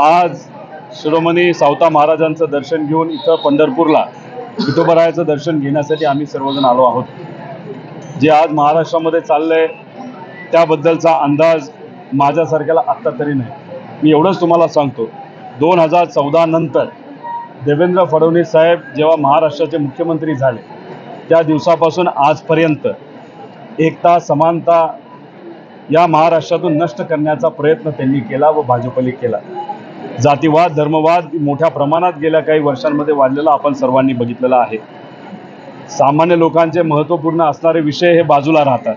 आज शिरोमणी सावता महाराजांचं दर्शन घेऊन इथं पंढरपूरला विठोबरायाचं दर्शन घेण्यासाठी आम्ही सर्वजण आलो आहोत. जे आज महाराष्ट्रामध्ये चाललंय त्याबद्दलचा अंदाज माझ्यासारख्याला आत्ता तरी नाही. मी एवढंच तुम्हाला सांगतो दोन हजार चौदा नंतर देवेंद्र फडणवीस साहेब जेव्हा महाराष्ट्राचे मुख्यमंत्री झाले त्या दिवसापासून आजपर्यंत एकता समानता या महाराष्ट्रातून नष्ट करण्याचा प्रयत्न त्यांनी केला व भाजपने केला. जातीवाद धर्मवाद मोठ्या प्रमाणात गेल्या काही वर्षांमध्ये वाढलेला आपण सर्वांनी बघितलेला आहे. सामान्य लोकांचे महत्त्वपूर्ण असणारे विषय हे बाजूला राहतात.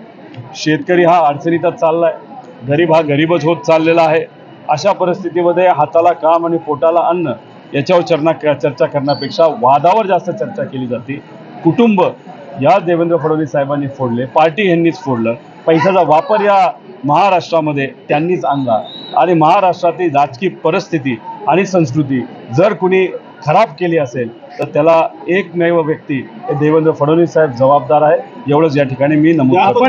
शेतकरी हा अडचणीतच चाललाय. गरीब हा गरीबच होत चाललेला आहे. अशा परिस्थितीमध्ये हाताला काम आणि पोटाला अन्न याच्यावर चर्ना चर्चा करण्यापेक्षा वादावर जास्त चर्चा केली जाते. कुटुंब या देवेंद्र फडणवीस साहेबांनी फोडले पार्टी यांनीच फोडलं. पैशाचा वापर या महाराष्ट्रामध्ये त्यांनीच आणला. आणि महाराष्ट्रातील राजकीय परिस्थिती आणि संस्कृती जर कुणी खराब केली असेल तर त्याला एकमेव व्यक्ती देवेंद्र फडणवीस साहेब जबाबदार आहे एवढंच या ठिकाणी मी नमूद करतो.